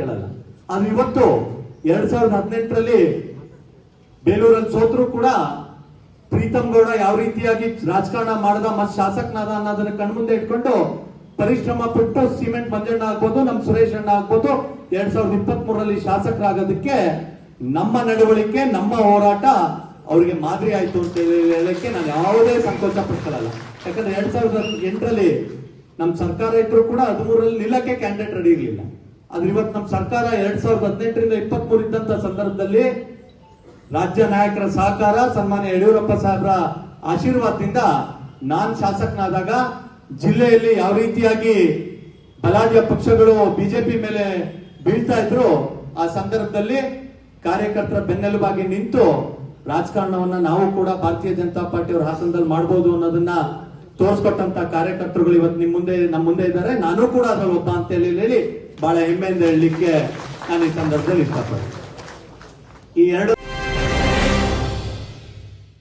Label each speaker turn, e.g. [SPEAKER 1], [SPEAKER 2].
[SPEAKER 1] ಹೇಳಲ್ಲ. ಆದ್ರೆ ಇವತ್ತು ಎರಡ್ ಸಾವಿರದ ಹದಿನೆಂಟರಲ್ಲಿ ಬೇಲೂರಲ್ಲಿ ಸೋತರು ಕೂಡ ಪ್ರೀತಮ್ ಗೌಡ ಯಾವ ರೀತಿಯಾಗಿ ರಾಜಕಾರಣ ಮಾಡದ ಮತ್ ಶಾಸಕನಾದ ಅನ್ನೋದನ್ನ ಕಣ್ಮುಂದೆ ಇಟ್ಕೊಂಡು ಪರಿಶ್ರಮ ಪಟ್ಟು ಸಿಮೆಂಟ್ ಮಂಜಣ್ಣ ಆಗ್ಬೋದು ನಮ್ ಸುರೇಶ್ ಅಣ್ಣ ಆಗ್ಬೋದು ಎರಡ್ ಸಾವಿರದ ಇಪ್ಪತ್ತ್ ಮೂರರಲ್ಲಿ ಶಾಸಕರಾಗೋದಕ್ಕೆ ನಮ್ಮ ನಡವಳಿಕೆ, ನಮ್ಮ ಹೋರಾಟ ಅವರಿಗೆ ಮಾದರಿ ಆಯ್ತು ಅಂತ ಹೇಳಕ್ಕೆ ನಾನು ಯಾವುದೇ ಸಂಕೋಚ ಪಡ್ಕೊಳ್ಳಲ್ಲ. ಯಾಕಂದ್ರೆ ಎರಡ್ ಸಾವಿರದ ಎಂಟರಲ್ಲಿ ನಮ್ ಸರ್ಕಾರ ಇದ್ರು ಕೂಡ ಹದಿಮೂರರಲ್ಲಿ ನಿಲ್ಲಕ್ಕೆ ಕ್ಯಾಂಡಿಡೇಟ್ ರೆಡಿ ಇರಲಿಲ್ಲ. ಆದ್ರೆ ಇವತ್ತು ನಮ್ಮ ಸರ್ಕಾರ ಎರಡ್ ಸಾವಿರದ ಹದಿನೆಂಟರಿಂದ ಇಪ್ಪತ್ತ್ ಮೂರು ಇದ್ದಂತ ಸಂದರ್ಭದಲ್ಲಿ ರಾಜ್ಯ ನಾಯಕರ ಸಹಕಾರ, ಸನ್ಮಾನ್ಯ ಯಡಿಯೂರಪ್ಪ ಸಾಹೇಬರ ಆಶೀರ್ವಾದದಿಂದ ನಾನ್ ಶಾಸಕನಾದಾಗ ಜಿಲ್ಲೆಯಲ್ಲಿ ಯಾವ ರೀತಿಯಾಗಿ ಬಲಾಢ್ಯ ಪಕ್ಷಗಳು ಬಿಜೆಪಿ ಮೇಲೆ ಬೀಳ್ತಾ ಇದ್ರು, ಆ ಸಂದರ್ಭದಲ್ಲಿ ಕಾರ್ಯಕರ್ತರ ಬೆನ್ನೆಲುಬಾಗಿ ನಿಂತು ರಾಜಕಾರಣವನ್ನ ನಾವು ಕೂಡ ಭಾರತೀಯ ಜನತಾ ಪಾರ್ಟಿಯವರ ಹಾಸನದಲ್ಲಿ ಮಾಡಬಹುದು ಅನ್ನೋದನ್ನ ತೋರಿಸ್ಕೊಟ್ಟಂತ ಕಾರ್ಯಕರ್ತರುಗಳು ಇವತ್ತು ನಿಮ್ ಮುಂದೆ ನಮ್ಮ ಮುಂದೆ ಇದ್ದಾರೆ. ನಾನು ಕೂಡ ಅದ್ರಲ್ಲಿ ಒಬ್ಬ ಅಂತ ಹೇಳಿ ಬಹಳ ಹೆಮ್ಮೆಯಿಂದ ಹೇಳಲಿಕ್ಕೆ ನಾನು ಈ ಸಂದರ್ಭದಲ್ಲಿ ಇಷ್ಟಪಡ್ತೀನಿ. ಈ ಎರಡು